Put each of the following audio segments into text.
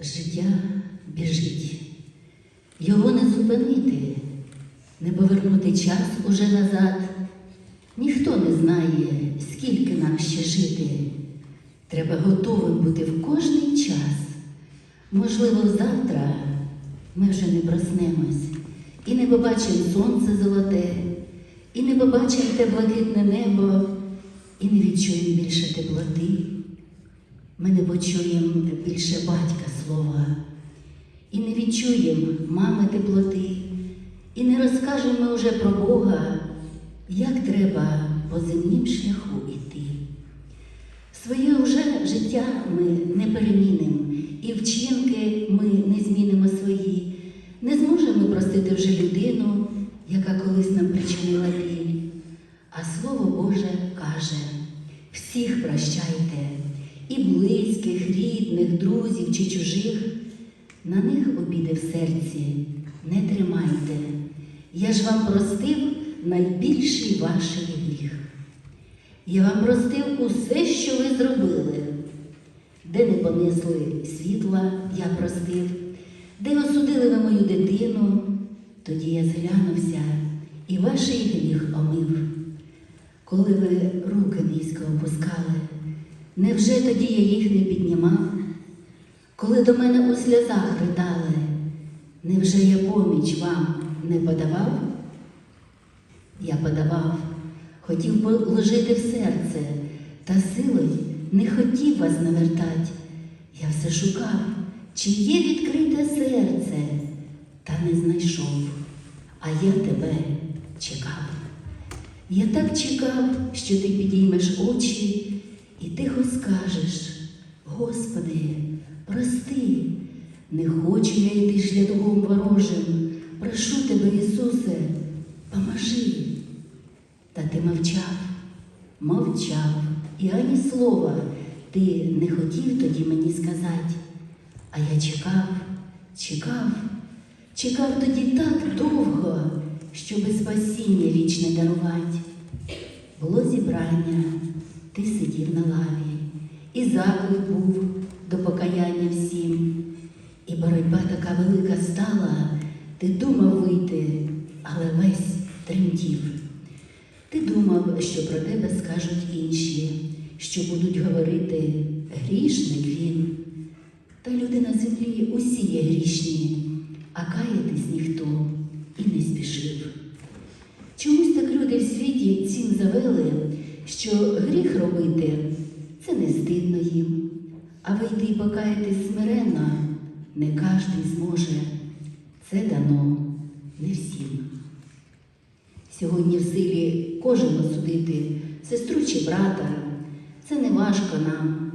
Життя біжить, його не зупинити, не повернути час уже назад. Ніхто не знає, скільки нам ще жити. Треба готовим бути в кожний час. Можливо, завтра ми вже не проснемось і не побачимо сонце золоте, і не побачимо те блакитне небо, і не відчуємо більше теплоти. Ми не почуємо більше батька слова, і не відчуємо мами теплоти, і не розкажемо вже про Бога, як треба по земнім шляху іти. Своє вже життя ми не перемінимо, і вчинки ми не змінимо свої. Не зможемо простити вже людину, яка колись нам причинила біль. А Слово Боже каже: всіх прощайте, і близьких, рідних, друзів чи чужих. На них обіди в серці не тримайте. Я ж вам простив найбільший ваш гріх. Я вам простив усе, що ви зробили. Де не понесли світла, я простив, де осудили ви мою дитину, тоді я зглянувся і ваш гріх омив. Коли ви руки низько опускали, невже тоді я їх не піднімав? Коли до мене у сльозах ридали, невже я поміч вам не подавав? Я подавав, хотів положити в серце, та силою не хотів вас навертать. Я все шукав, чи є відкрите серце, та не знайшов, а я тебе чекав. Я так чекав, що ти підіймеш очі і тихо скажеш, Господи, прости, не хочу я йти шляхом ворожим, прошу тебе, Ісусе, поможи. Та ти мовчав, мовчав, і ані слова ти не хотів тоді мені сказати. А я чекав, чекав, чекав тоді так довго, щоби спасіння вічне дарувати. Було зібрання, ти сидів на лаві, і заклик був до покаяння всім. І боротьба така велика стала, ти думав вийти, але весь тремтів. Ти думав, що про тебе скажуть інші, що будуть говорити грішник він. Та люди на землі усі є грішні, а каятись ніхто і не спішив. Чомусь так люди в світі цим завели, що гріх робити це не стидно їм, а вийти і покаятись смиренно не кожен зможе. Це дано не всім. Сьогодні в силі кожен осудити сестру чи брата. Це не важко нам.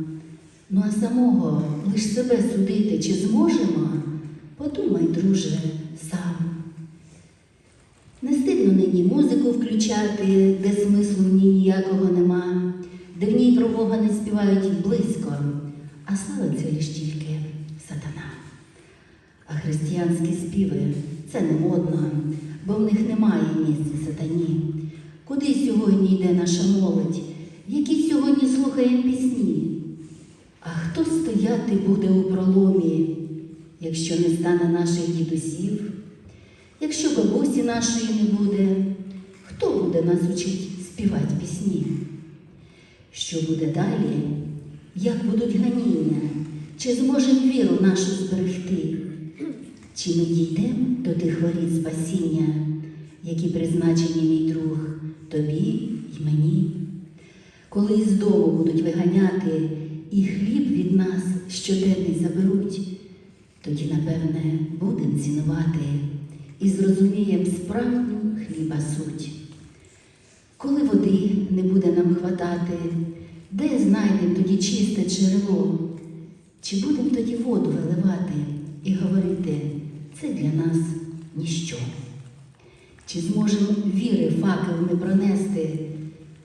Ну а самого лиш себе судити чи зможемо, подумай, друже, сам. Не стидно нині музику включати, де смислу в ній ніякого нема, де в ній про не співають близько, а славиться лиш тільки сатана. А християнські співи це не модно, бо в них немає місця сатані. Куди сьогодні йде наша молодь? Які сьогодні слухаємо пісні? А хто стояти буде у проломі, якщо не стане наших дідусів? Якщо нашої не буде, хто буде нас учить співати пісні? Що буде далі? Як будуть ганіння? Чи зможемо віру нашу зберегти? Чи ми дійдемо до тих воріт спасіння, які призначені мій друг тобі й мені? Коли із дому будуть виганяти і хліб від нас щоденний заберуть, тоді, напевне, будемо цінувати і зрозуміємо справжню хліба суть. Коли води не буде нам хватати, де знайдемо тоді чисте джерело? Чи будемо тоді воду виливати і говорити, це для нас ніщо? Чи зможемо віри факел не пронести,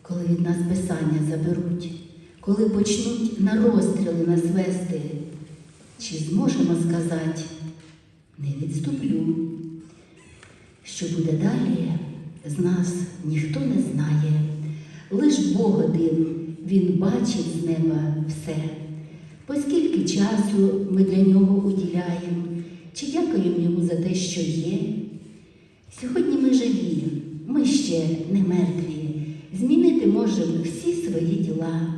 коли від нас писання заберуть, коли почнуть на розстріли нас вести? Чи зможемо сказати, не відступлю? Що буде далі, з нас ніхто не знає. Лиш Бог один, Він бачить з неба все. Поскільки часу ми для нього уділяємо, чи дякуємо йому за те, що є. Сьогодні ми живі, ми ще не мертві, змінити можемо всі свої діла.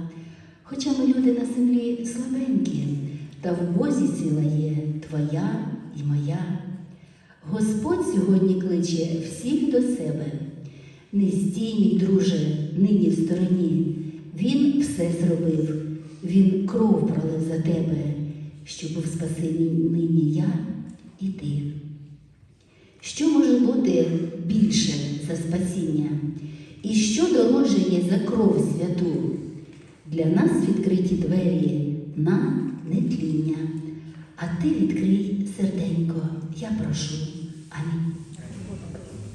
Хоча ми люди на землі слабенькі, та в Бозі сила є твоя і моя. Господь сьогодні кличе всіх до себе. Не стій, мій друже, нині в стороні. Він все зробив, Він кров пролив за тебе, щоб був спасений нині я і ти. Що може бути більше за спасіння? І що дороже є за кров святу? Для нас відкриті двері на нетління, а ти відкрий серденько, я прошу. Amen.